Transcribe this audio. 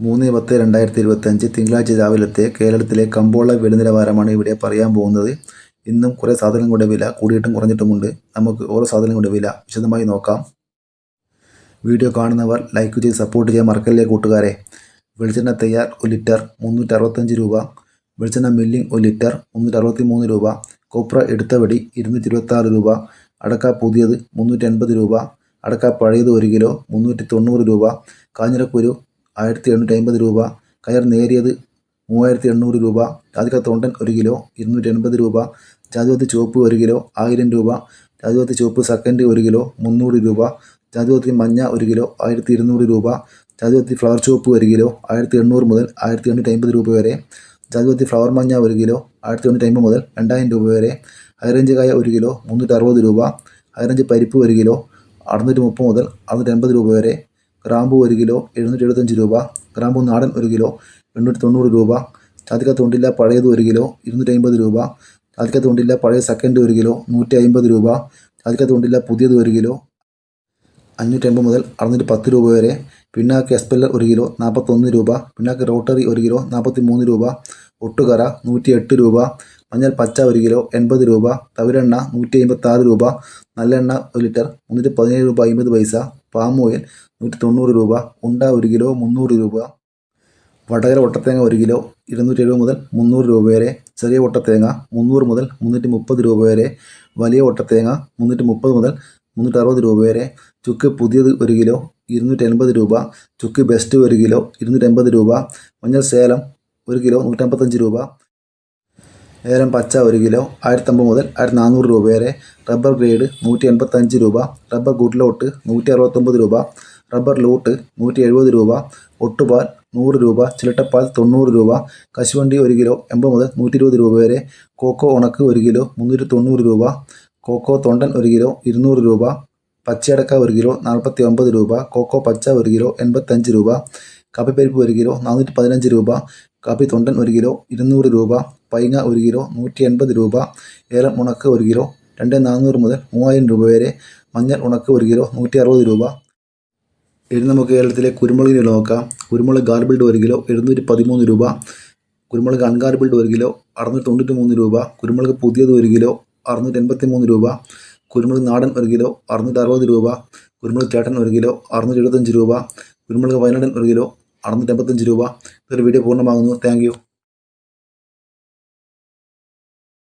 മൂന്ന് പത്ത് രണ്ടായിരത്തി ഇരുപത്തഞ്ച് തിങ്കളാഴ്ച രാവിലത്തെ കേരളത്തിലെ കമ്പോള വില നിലവാരമാണ് ഇവിടെ പറയാൻ പോകുന്നത്. ഇന്നും കുറേ സാധനങ്ങളുടെ വില കൂടിയിട്ടും കുറഞ്ഞിട്ടുമുണ്ട്. നമുക്ക് ഓരോ സാധനങ്ങളുടെ വില വിശദമായി നോക്കാം. വീഡിയോ കാണുന്നവർ ലൈക്ക് ചെയ്ത് സപ്പോർട്ട് ചെയ്യാൻ മറക്കല്ലേ കൂട്ടുകാരെ. വെളിച്ചെണ്ണ തയ്യാർ ഒരു ലിറ്റർ മുന്നൂറ്റി അറുപത്തഞ്ച് രൂപ. വെളിച്ചെണ്ണ മില്ലിംഗ് ഒരു ലിറ്റർ മുന്നൂറ്റി അറുപത്തി മൂന്ന് രൂപ. കൊപ്ര എടുത്തവടി ഇരുന്നൂറ്റി ഇരുപത്താറ് രൂപ. അടക്ക പുതിയത് മുന്നൂറ്റി എൺപത് രൂപ. അടക്ക പഴയത് ഒരു കിലോ മുന്നൂറ്റി തൊണ്ണൂറ് രൂപ. കാഞ്ഞിരക്കുരു ആയിരത്തി എണ്ണൂറ്റി അമ്പത് രൂപ. കയർ നേരിയത് മൂവായിരത്തി എണ്ണൂറ് രൂപ. ജാതിക്ക തൊണ്ടൻ ഒരു കിലോ ഇരുന്നൂറ്റി എൺപത് രൂപ. ജാതിപത്തി ചുവപ്പ് ഒരു കിലോ ആയിരം രൂപ. ജാതിപത്തി ചുവപ്പ് സെക്കൻഡ് ഒരു കിലോ മുന്നൂറ് രൂപ. ജാതിപത്തി മഞ്ഞ ഒരു കിലോ ആയിരത്തി ഇരുന്നൂറ് രൂപ. ജാതിപത്തി ഫ്ലവർ ചുവപ്പ് ഒരു കിലോ ആയിരത്തി എണ്ണൂറ് മുതൽ ആയിരത്തി എണ്ണൂറ്റി അമ്പത് രൂപ വരെ. ജാതിപത്തി ഫ്ലവർ മഞ്ഞ ഒരു കിലോ ആയിരത്തി എണ്ണൂറ്റി അമ്പത് മുതൽ രണ്ടായിരം രൂപ വരെ. ഹൈറേഞ്ച് കായ ഒരു കിലോ മുന്നൂറ്റി അറുപത് രൂപ. ഹൈറേഞ്ച് പരിപ്പ് ഒരു കിലോ അറുന്നൂറ്റി മുപ്പത് മുതൽ അറുന്നൂറ്റി അമ്പത് രൂപ വരെ. ഗ്രാമ്പു ഒരു കിലോ എഴുന്നൂറ്റി എഴുപത്തഞ്ച് രൂപ. ഗ്രാമ്പു നാടൻ ഒരു കിലോ എണ്ണൂറ്റി തൊണ്ണൂറ് രൂപ. ചാതിക്ക തൊണ്ടില്ല പഴയത് ഒരു കിലോ ഇരുന്നൂറ്റി അമ്പത് രൂപ. ചാതിക്ക തൊണ്ടില്ല പഴയ സെക്കൻഡ് ഒരു കിലോ നൂറ്റി അമ്പത് രൂപ. ചാതിക്ക തൊണ്ടില്ല പുതിയത് ഒരു കിലോ അഞ്ഞൂറ്റി അമ്പത് മുതൽ അറുന്നൂറ്റി പത്ത് രൂപ വരെ. പിണ്ണാക്ക് എസ്പെല്ലർ ഒരു കിലോ നാൽപ്പത്തൊന്ന് രൂപ. പിണ്ണാക്ക് റോട്ടറി ഒരു കിലോ നാൽപ്പത്തി മൂന്ന് രൂപ. ഒട്ടുകറ നൂറ്റി എട്ട് രൂപ. മഞ്ഞൾ പച്ച ഒരു കിലോ എൺപത് രൂപ. തവിരെണ്ണ നൂറ്റി അമ്പത്താറ് രൂപ. നല്ലെണ്ണ ഒരു ലിറ്റർ മുന്നൂറ്റി പതിനേഴ് രൂപ അമ്പത് പൈസ. പാം ഓയിൽ നൂറ്റി തൊണ്ണൂറ് രൂപ ഉണ്ട ഒരു കിലോ മുന്നൂറ് രൂപ വടകര ഒട്ടത്തേങ്ങ ഒരു കിലോ ഇരുന്നൂറ്റി എഴുപത് മുതൽ മുന്നൂറ് രൂപ വരെ ചെറിയ ഒട്ടത്തേങ്ങ മുന്നൂറ് മുതൽ മുന്നൂറ്റി മുപ്പത് രൂപ വരെ വലിയ ഒട്ടത്തേങ്ങ മുന്നൂറ്റി മുപ്പത് മുതൽ മുന്നൂറ്റി അറുപത് രൂപ വരെ ചുക്ക് പുതിയത് ഒരു കിലോ ഇരുന്നൂറ്റി എൺപത് രൂപ ചുക്ക് ബെസ്റ്റ് ഒരു കിലോ ഇരുന്നൂറ്റി എൺപത് രൂപ മഞ്ഞൾ സേലം ഒരു കിലോ നൂറ്റമ്പത്തഞ്ച് രൂപ ഏലം പച്ച ഒരു കിലോ ആയിരത്തമ്പത് മുതൽ ആയിരത്തി നാനൂറ് രൂപ വരെ. റബ്ബർ ഗ്രേഡ് നൂറ്റി എൺപത്തഞ്ച് രൂപ. റബ്ബർ ഗുഡ്ലോട്ട് നൂറ്റി അറുപത്തൊമ്പത് രൂപ. റബ്ബർ ലോട്ട് നൂറ്റി എഴുപത് രൂപ. ഒട്ടുപാൽ നൂറ് രൂപ. ചിലട്ടപ്പാൽ തൊണ്ണൂറ് രൂപ. കശുവണ്ടി ഒരു കിലോ എൺപത് മുതൽ നൂറ്റി ഇരുപത് രൂപ വരെ. കോക്കോ ഉണക്ക് ഒരു കിലോ മുന്നൂറ്റി തൊണ്ണൂറ് രൂപ. കോക്കോ തൊണ്ടൻ ഒരു കിലോ ഇരുന്നൂറ് രൂപ. പച്ചയടക്ക ഒരു കിലോ നാൽപ്പത്തി ഒമ്പത് രൂപ. കോക്കോ പച്ച ഒരു കിലോ എൺപത്തഞ്ച് രൂപ. കാപ്പിപ്പരിപ്പ് ഒരു കിലോ നാനൂറ്റി പതിനഞ്ച് രൂപ. കാപ്പി തൊണ്ടൻ ഒരു കിലോ ഇരുന്നൂറ് രൂപ. പൈങ്ങ ഒരു കിലോ നൂറ്റി എൺപത് രൂപ. ഏലം ഉണക്ക് ഒരു കിലോ രണ്ട് നാനൂറ് മുതൽ മൂവായിരം രൂപ വരെ. മഞ്ഞൾ ഉണക്ക് ഒരു കിലോ നൂറ്റി അറുപത് രൂപ. ഇനി നമുക്ക് കേരളത്തിലെ കുരുമുളകിന് നോക്കാം. കുരുമുളക് ഗാർബിൾഡ് ഒരു കിലോ എഴുന്നൂറ്റി പതിമൂന്ന് രൂപ. കുരുമുളക് അൺഗാർബിൾഡ് ഒരു കിലോ അറുന്നൂറ്റി തൊണ്ണൂറ്റി മൂന്ന് രൂപ. കുരുമുളക് പുതിയത് ഒരു കിലോ അറുന്നൂറ്റി എൺപത്തി മൂന്ന് രൂപ. കുരുമുളക് നാടൻ ഒരു കിലോ അറുന്നൂറ്റി അറുപത് രൂപ. കുരുമുളക് ചേട്ടൻ ഒരു കിലോ അറുന്നൂറ്റി എഴുപത്തഞ്ച് രൂപ. കുരുമുളക് വയനാടൻ ഒരു കിലോ അറുന്നൂറ്റി എൺപത്തഞ്ച് രൂപ. ഇതൊരു വീഡിയോ പൂർണമാകുന്നു. താങ്ക്